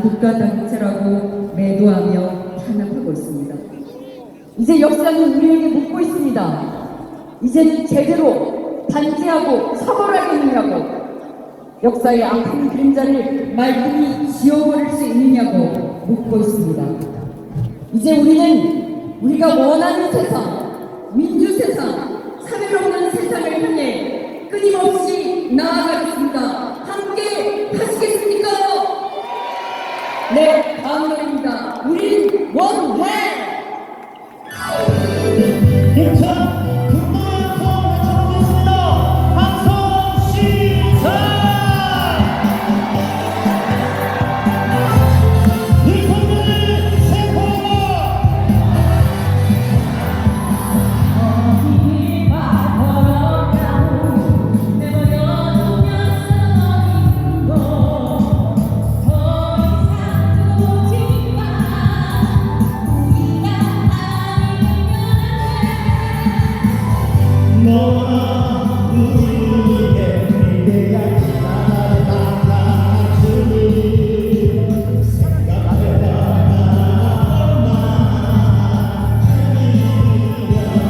국가 단체라고 매도하며 탄압하고 있습니다. 이제 역사는 우리에게 묻고 있습니다. 이제 제대로 단죄하고 처벌하겠느냐고 역사의 악한 그림자를 말끔히 지워버릴 수 있느냐고 묻고 있습니다. 이제 우리는 우리가 원하는 세상, 민주 세상, 차별 없는 세상을 향해 끊임없이 나아가겠습니다. 함께 하시겠습니까? 네, 다음 노래입니다. 우린 원해! yeah.